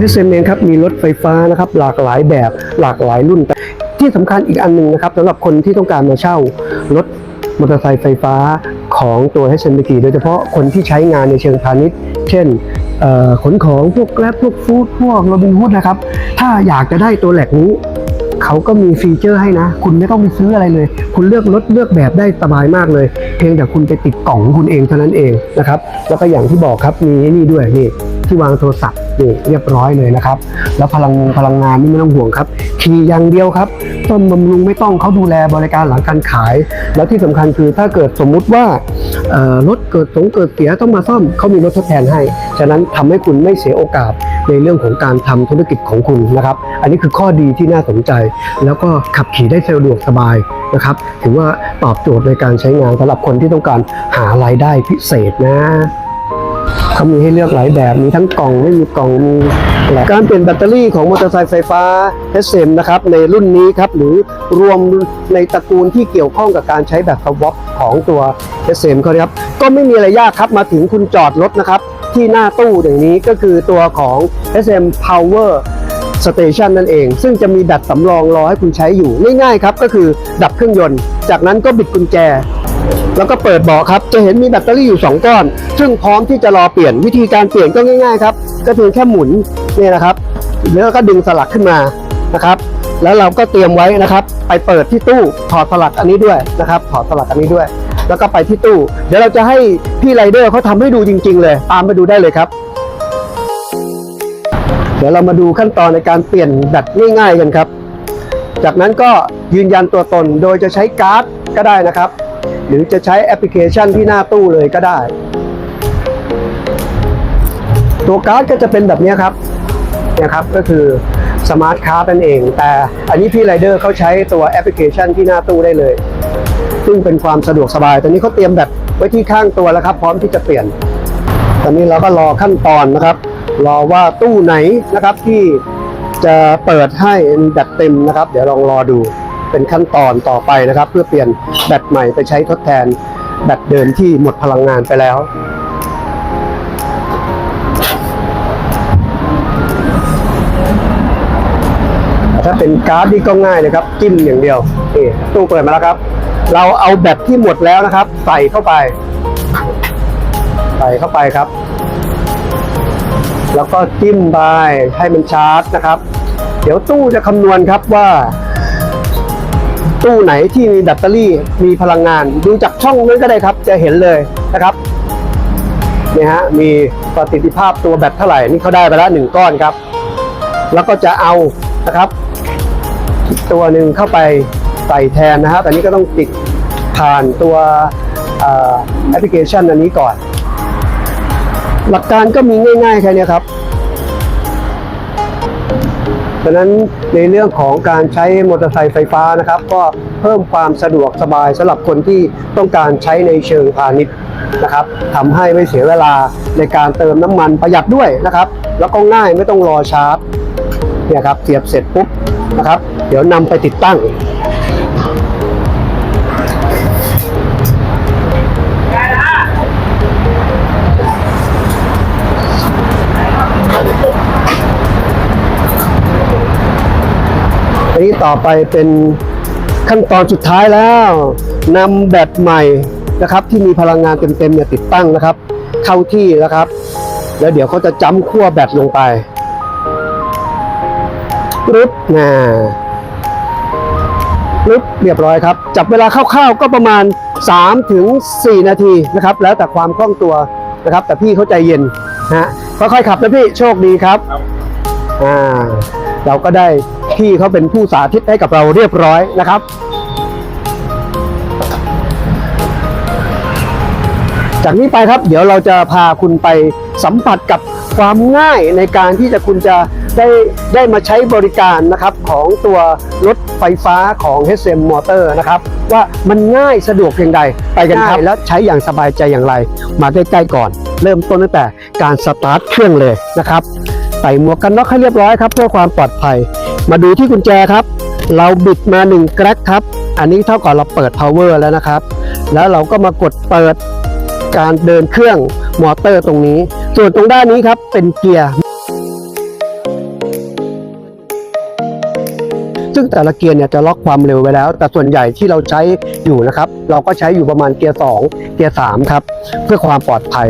ที่เซมเองครับมีรถไฟฟ้านะครับหลากหลายแบบหลากหลายรุ่นแต่ที่สำคัญอีกอันหนึ่งนะครับสำหรับคนที่ต้องการมาเช่ารถมอเตอร์ไซค์ไฟฟ้าของตัว h m k โดยเฉพาะคนที่ใช้งานในเชิงพาณิชย์ เช่นขนของพวกแกร็บพวกฟู้ดพวกโรบินฮูดนะครับ ถ้าอยากจะได้ตัวแหลกนี้ เขาก็มีฟีเจอร์ให้นะ คุณไม่ต้องไปซื้ออะไรเลย คุณเลือกรถเลือกแบบได้สบายมากเลย เพียงแต่คุณไปติดกล่องคุณเองเท่านั้นเองนะครับ แล้วก็อย่างที่บอกครับมีนี่ด้วยนี่ ที่วางโทรศัพท์นี่เรียบร้อยเลยนะครับ แล้วพลังพลังงานนี่ไม่ต้องห่วงครับขี่อย่างเดียวครับ ต้นบำรุงไม่ต้องเขาดูแลบริการหลังการขาย แล้วที่สำคัญคือถ้าเกิดสมมุติว่ารถเกิดสงเกิดเสียต้องมาซ่อมเขามีรถทดแทนให้ ฉะนั้นทำให้คุณไม่เสียโอกาสในเรื่องของการทำธุรกิจของคุณนะครับ อันนี้คือข้อดีที่น่าสนใจ แล้วก็ขับขี่ได้สะดวกสบายนะครับถือว่าตอบโจทย์ในการใช้งานสำหรับคนที่ต้องการหารายได้พิเศษนะ เขามีให้เลือกหลายแบบมีทั้งกล่องไม่มีกล่องมีแหละการเปลี่ยนแบตเตอรี่ของมอเตอร์ไซค์ไฟฟ้า SM นะครับในรุ่นนี้ครับหรือรวมในตระกูลที่เกี่ยวข้องกับการใช้แบบสวอปของตัว SM เขาครับก็ไม่มีอะไรยากครับมาถึงคุณจอดรถนะครับ ที่หน้าตู้อย่างนี้ก็คือตัวของ SM Power Station นั่นเอง ซึ่งจะมีแบตสำรองรอให้คุณใช้อยู่ง่ายๆครับก็คือดับเครื่องยนต์ จากนั้นก็บิดกุญแจ แล้วก็เปิดเบาะครับ จะเห็นมีแบตเตอรี่อยู่ 2 ก้อน ซึ่งพร้อมที่จะรอเปลี่ยนวิธีการเปลี่ยนก็ง่ายๆครับก็เพียงแค่หมุนนี่นะครับแล้วก็ดึงสลักขึ้นมานะครับ แล้วเราก็เตรียมไว้นะครับ ไปเปิดที่ตู้ถอดสลักอันนี้ด้วยนะครับ ถอดสลักอันนี้ด้วย แล้วก็ไปที่ตู้ เดี๋ยวเราจะให้พี่ไรเดอร์เขาทำให้ดูจริง ๆ เลย ตามไปดูได้เลยครับ เดี๋ยวเรามาดูขั้นตอนในการเปลี่ยนแบตง่าย ๆ กันครับ จากนั้นก็ยืนยันตัวตนโดยจะใช้การ์ดก็ได้นะครับ หรือจะใช้แอปพลิเคชันที่หน้าตู้เลยก็ได้ ตัวการ์ดก็จะเป็นแบบนี้ครับเนี่ยครับก็คือสมาร์ทการ์ดนั่นเอง แต่อันนี้พี่ไรเดอร์เขาใช้ตัวแอปพลิเคชันที่หน้าตู้ได้เลย ซึ่งเป็นความสะดวกสบาย ตอนนี้เขาเตรียมแบบไว้ที่ข้างตัวแล้วครับ พร้อมที่จะเปลี่ยน ตอนนี้เราก็รอขั้นตอนนะครับ รอว่าตู้ไหนนะครับที่จะเปิดให้แบตเต็มนะครับ เดี๋ยวลองรอดู เป็นขั้นตอนต่อไปนะครับ เพื่อเปลี่ยนแบตใหม่ไปใช้ทดแทนแบตเดิมที่หมดพลังงานไปแล้วถ้าเป็นการ์ดนี่ก็ง่ายเลยครับจิ้มอย่างเดียวนี่ตู้เปิดมาแล้วครับ เราเอาแบตที่หมดแล้วนะครับ ใส่เข้าไป ใส่เข้าไปครับ แล้วก็จิ้มไปให้มันชาร์จนะครับ เดี๋ยวตู้จะคำนวณครับว่า ตู้ไหนที่มีแบตเตอรี่มีพลังงาน ดูจากช่องนั้นก็ได้ครับจะเห็นเลยนะครับเนี่ยฮะมีประสิทธิภาพตัวแบตเท่าไหร่นี่เขาได้ไปแล้วหนึ่งก้อนครับ แล้วก็จะเอานะครับ ตัวหนึ่งเข้าไปใส่แทนนะครับอันนี้ก็ต้องติดผ่านตัวแอปพลิเคชันอันนี้ก่อน หลักการก็มีง่ายๆแค่นี้ครับ ดังนั้นในเรื่องของการใช้มอเตอร์ไซค์ไฟฟ้านะครับ ก็เพิ่มความสะดวกสบายสำหรับคนที่ต้องการใช้ในเชิงพาณิชย์นะครับทำให้ไม่เสียเวลาในการเติมน้ำมันประหยัดด้วยนะครับ แล้วก็ง่ายไม่ต้องรอชาร์จเนี่ยครับเสียบเสร็จปุ๊บนะครับ เดี๋ยวนำไปติดตั้ง นนี้ต่อไปเป็นขั้นตอนสุดท้ายแล้วนำแบตใหม่นะครับ ที่มีพลังงานเต็มๆเนี่ยติดตั้งนะครับ เข้าที่แล้วครับ แล้วเดี๋ยวเขาจะจ้ำขั้วแบตลงไปปึ๊บนะปึ๊บเรียบร้อยครับจับเวลาคร่าวๆก็ประมาณ3ถึง4นาทีนะครับ แล้วแต่ความคล่องตัวนะครับ แต่พี่เขาใจเย็นนะฮะค่อยๆขับนะพี่โชคดีครับอ่าเราก็ได้ พี่เขาเป็นผู้สาธิตให้กับเราเรียบร้อยนะครับจากนี้ไปครับเดี๋ยวเราจะพาคุณไปสัมผัสกับความง่ายในการที่จะคุณจะได้ได้มาใช้บริการนะครับของตัวรถไฟฟ้าของ HM Motor นะครับ ว่ามันง่ายสะดวกเพียงใดไปกันครับและใช้อย่างสบายใจอย่างไร มาใกล้ๆก่อน เริ่มต้นตั้งแต่การสตาร์ทเครื่องเลยนะครับใส่หมวกกันน็อกให้เรียบร้อยครับเพื่อความปลอดภัย มาดูที่กุญแจครับ เราบิดมา1แกรกครับ อันนี้เท่ากับเราเปิด power แล้วนะครับ แล้วเราก็มากดเปิดการเดินเครื่องมอเตอร์ตรงนี้ ส่วนตรงด้านนี้ครับเป็นเกียร์ ซึ่งแต่ละเกียร์เนี่ยจะล็อกความเร็วไว้แล้ว แต่ส่วนใหญ่ที่เราใช้อยู่นะครับ เราก็ใช้อยู่ประมาณเกียร์ 2 เกียร์ 3 ครับ เพื่อความปลอดภัย